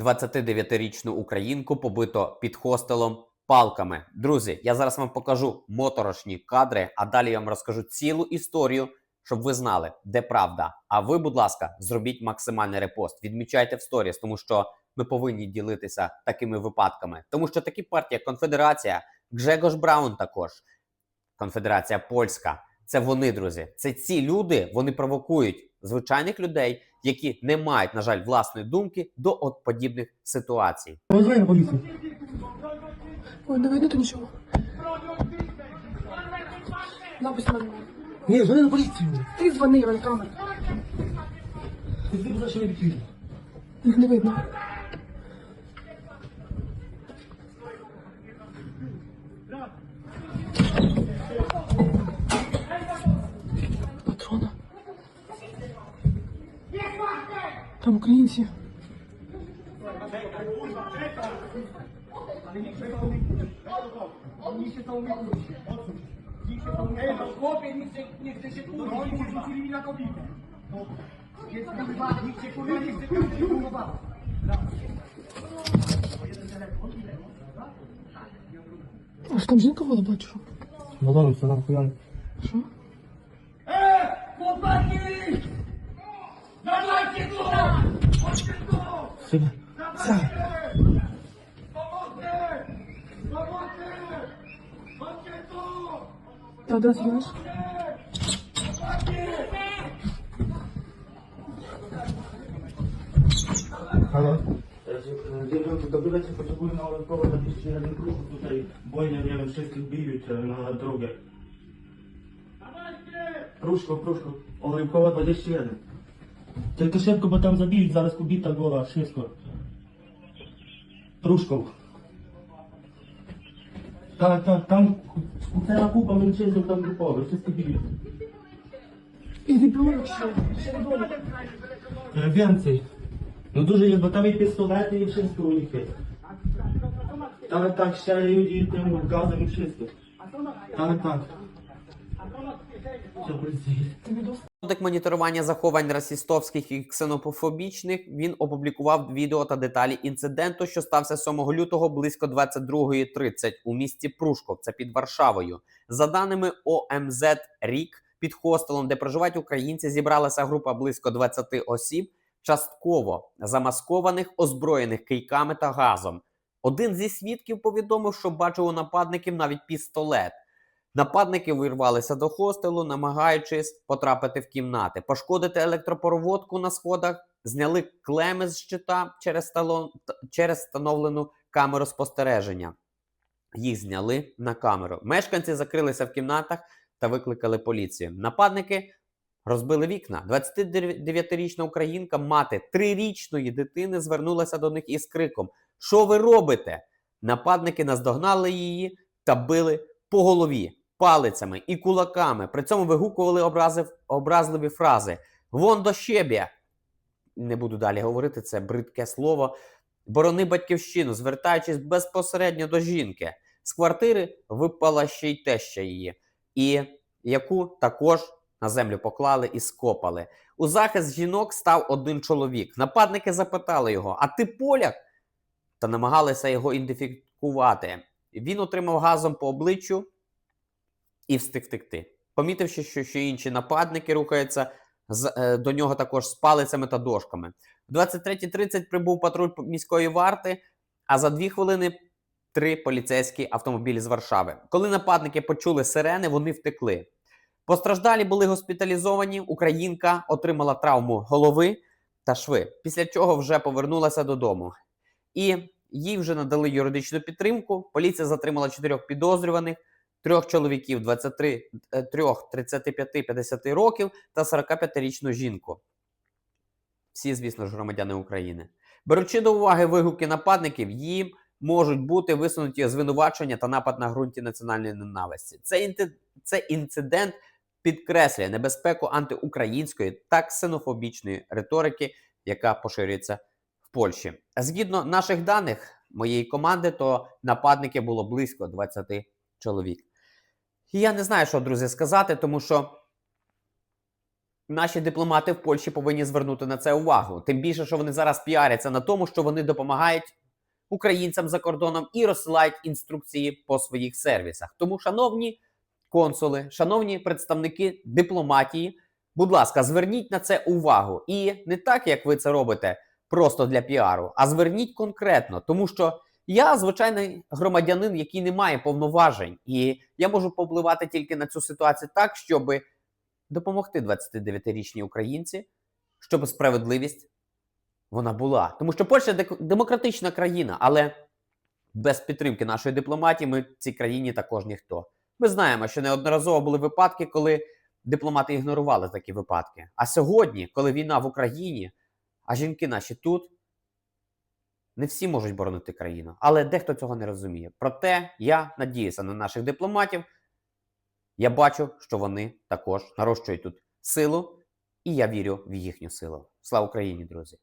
29-річну українку побито під хостелом палками. Друзі, я зараз вам покажу моторошні кадри, а далі я вам розкажу цілу історію, щоб ви знали, де правда. А ви, будь ласка, зробіть максимальний репост. Відмічайте в сторіс, тому що ми повинні ділитися такими випадками. Тому що такі партії, як Конфедерація, Гжегош Браун також, Конфедерація Польська. Це вони, друзі. Це ці люди, вони провокують звичайних людей, які не мають, на жаль, власної думки до от подібних ситуацій. Вызывай на полицию. Ой, не видно то нічого. Напис на мене. Не, звони на полицию. Ти дзвони, на камеру. Ты где зачем я видно? Їх не видно. Chce kurwa. А ж там жінка була, бачу. Ну ладно, все нахуя. Що? Ej, chłopaki! Сюди. Сюди. Та де знаєш? Алло. Добрий вечір, потребуємо Оленкова на 1001 круг. Тут бойня рядом швидких б'ють на друге. Ручку, ручку. Оленкова 21. Тільки швидко, бо там забіють, зараз кубіта гола, швидко. Трушков. Так, так, там ця купа величезна там групова, все стабільно. Е, Венці. Ну дуже є, бо там і пістолети, і все у них є. Так, так, ще і, і, і газом і вшистку. Так, так. Методик моніторування заховань расістовських і ксенофобічних він опублікував відео та деталі інциденту, що стався 7 лютого близько 22.30 у місті Прушков, це під Варшавою. За даними ОМЗ Рік, під хостелом, де проживають українці, зібралася група близько 20 осіб, частково замаскованих, озброєних кийками та газом. Один зі свідків повідомив, що бачив у нападників навіть пістолет. Нападники вирвалися до хостелу, намагаючись потрапити в кімнати, пошкодити електропроводку на сходах, зняли клеми з щита через, стало- т- через встановлену камеру спостереження. Їх зняли на камеру. Мешканці закрилися в кімнатах та викликали поліцію. Нападники розбили вікна. 29-річна українка, мати трирічної дитини, звернулася до них із криком: Що ви робите? Нападники наздогнали її та били по голові палицями і кулаками. При цьому вигукували образив, образливі фрази: Вон до щебя. Не буду далі говорити це бридке слово. Борони батьківщину, звертаючись безпосередньо до жінки. З квартири випала ще й теща її, і яку також на землю поклали і скопали. У захист жінок став один чоловік. Нападники запитали його: А ти поляк? Та намагалися його ідентифікувати. Він отримав газом по обличчю і встиг втекти. Помітивши, що ще інші нападники рухаються з, е, до нього також з палицями та дошками. В 23.30 прибув патруль міської варти, а за дві хвилини три поліцейські автомобілі з Варшави. Коли нападники почули сирени, вони втекли. Постраждалі були госпіталізовані. Українка отримала травму голови та шви, після чого вже повернулася додому. І їй вже надали юридичну підтримку. Поліція затримала чотирьох підозрюваних, трьох чоловіків 23, е, трьох 35-50 років та 45-річну жінку. Всі, звісно ж, громадяни України. Беручи до уваги вигуки нападників, їм можуть бути висунуті звинувачення та напад на ґрунті національної ненависті. Це. Це інцидент підкреслює небезпеку антиукраїнської та ксенофобічної риторики, яка поширюється в Польщі. Згідно наших даних моєї команди, то нападників було близько 20 чоловік. І я не знаю, що, друзі, сказати, тому що наші дипломати в Польщі повинні звернути на це увагу. Тим більше, що вони зараз піаряться на тому, що вони допомагають українцям за кордоном і розсилають інструкції по своїх сервісах. Тому, шановні консули, шановні представники дипломатії, будь ласка, зверніть на це увагу. І не так, як ви це робите, просто для піару, а зверніть конкретно, тому що я звичайний громадянин, який не має повноважень, і я можу повпливати тільки на цю ситуацію так, щоб допомогти 29-річній українці, щоб справедливість вона була. Тому що Польща демократична країна, але без підтримки нашої дипломатії ми цій країні також ніхто. Ми знаємо, що неодноразово були випадки, коли дипломати ігнорували такі випадки. А сьогодні, коли війна в Україні, а жінки наші тут, не всі можуть боронити країну, але дехто цього не розуміє. Проте я надіюся на наших дипломатів. Я бачу, що вони також нарощують тут силу, і я вірю в їхню силу. Слава Україні, друзі!